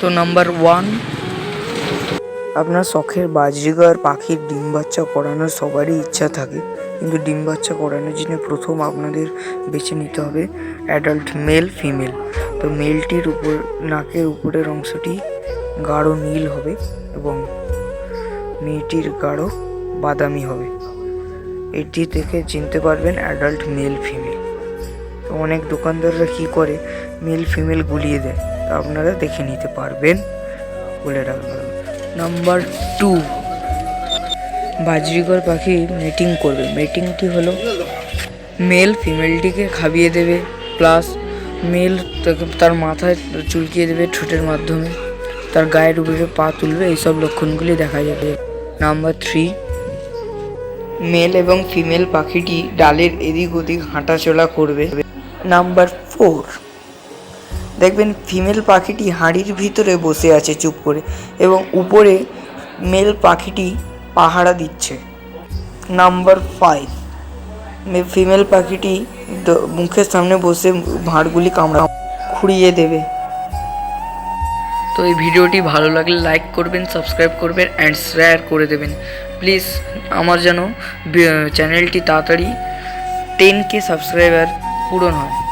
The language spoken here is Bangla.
তো নাম্বার ওয়ান আপনার শখের বাজরিগার পাখির ডিম বাচ্চা করানোর সবারই ইচ্ছা থাকে। কিন্তু ডিম বাচ্চা করানোর জন্য প্রথম আপনাদের বেছে নিতে হবে অ্যাডাল্ট মেল ফিমেল তো মেলটির উপর, নাকের উপরের অংশটি গাঢ় নীল হবে এবং মেয়েটির গাঢ় বাদামি হবে। এটি থেকে চিনতে পারবেন অ্যাডাল্ট মেল ফিমেল তো অনেক দোকানদাররা কী করে? মেল ফিমেল গুলিয়ে দেয়। তা আপনারা দেখে নিতে পারবেন। বলে রাখলাম। নাম্বার টু বাজরিগর পাখি মিটিং করবে। মিটিংটি হলো মেল ফিমেলটিকে খাবিয়ে দেবে। প্লাস মেল তার মাথায় চুলকিয়ে দেবে ঠোঁটের মাধ্যমে। তার গায়ের উপরে পা তুলবে। এইসব লক্ষণগুলি দেখা যাবে। নাম্বার থ্রি মেল এবং ফিমেল পাখিটি ডালের এদিক ওদিক হাঁটাচলা করবে। Number four. দেখবেন ফিমেল পাখিটি হাঁড়ির ভিতরে বসে আছে চুপ করে এবং উপরে মেল পাখিটি পাহারা দিচ্ছে। Number five. ফিমেল পাখিটি মুখের সামনে বসে ভাঁড়গুলি কামড়া খুঁড়িয়ে দেবে। তো এই ভিডিওটি ভালো লাগলে লাইক করবেন, সাবস্ক্রাইব করবেন অ্যান্ড শেয়ার করে দেবেন। প্লিজ, আমার যেন চ্যানেলটি তাড়াতাড়ি টেন কে সাবস্ক্রাইবার পূরণ হয়।